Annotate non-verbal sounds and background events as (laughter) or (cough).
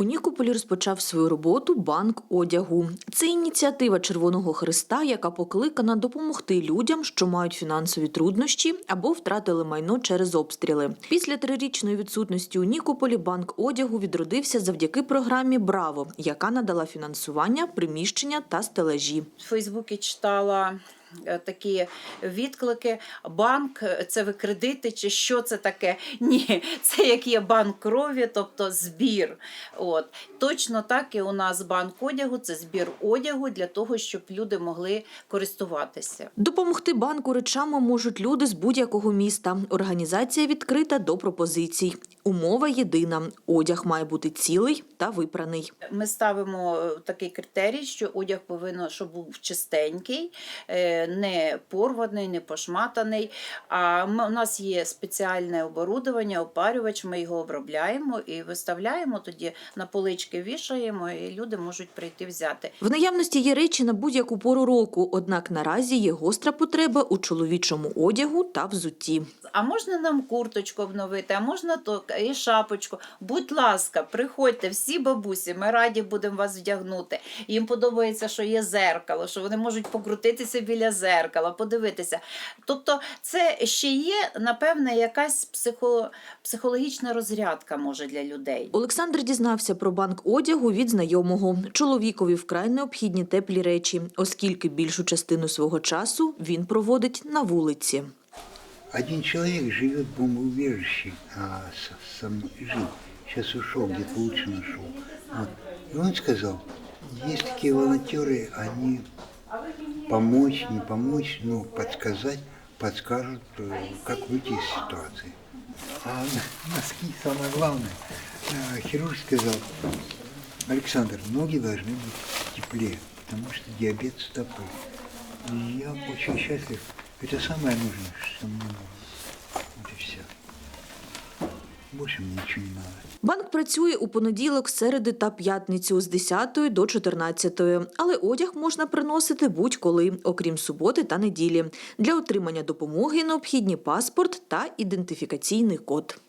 У Нікополі розпочав свою роботу банк одягу. Це ініціатива Червоного Христа, яка покликана допомогти людям, що мають фінансові труднощі або втратили майно через обстріли. Після трирічної відсутності у Нікополі банк одягу відродився завдяки програмі Браво, яка надала фінансування, приміщення та стелажі. В Фейсбуці читала такі відклики. Банк е, це ви кредити, чи що це таке? (laughs) Ні, це як є банк крові, тобто збір. От точно так і у нас банк одягу це збір одягу для того, щоб люди могли користуватися. Допомогти банку речами можуть люди з будь-якого міста. Організація відкрита до пропозицій. Умова єдина: одяг має бути цілий та випраний. Ми ставимо е, такий критерій, що одяг повинен, щоб був чистенький, е, не порваний, не пошматаний. А ми, у нас є спеціальне оборудовання, опарювач, ми його обробляємо і виставляємо тоді на полички, вішаємо, і люди можуть прийти взяти. В наявності є речі на будь-яку пору року, однак наразі є гостра потреба у чоловічому одягу та взутті. А можна нам курточку обновити, а можна то і шапочку. Будь ласка, приходьте, всі бабусі, ми раді будемо вас вдягнути. Їм подобається, що є зеркало, що вони можуть покрутитися біля зеркала, подивитися. Тобто, це ще є, напевне, якась психо... психологічна розрядка може для людей. Олександр дізнався про банк одягу від знайомого. Чоловікові вкрай необхідні теплі речі, оскільки більшу частину свого часу він проводить на вулиці. Один человек живет в бомбоубежище, а со, со мной жил. Сейчас ушел, где-то лучше нашел. Вот. И он сказал, есть такие волонтеры, они помочь, не помочь, но подсказать, подскажут, э, как выйти из ситуации. А носки самое главное. Э, Хирург сказал, Александр, ноги должны быть теплее, потому что диабет стопы. И я очень счастлив. Это самое нужное, что мне нужно. И все. Больше ничего не надо. Банк працює у понеділок, середи та п'ятницю з 10 до 14, але одяг можна приносити будь-коли, окрім суботи та неділі. Для отримання допомоги необхідні паспорт та ідентифікаційний код.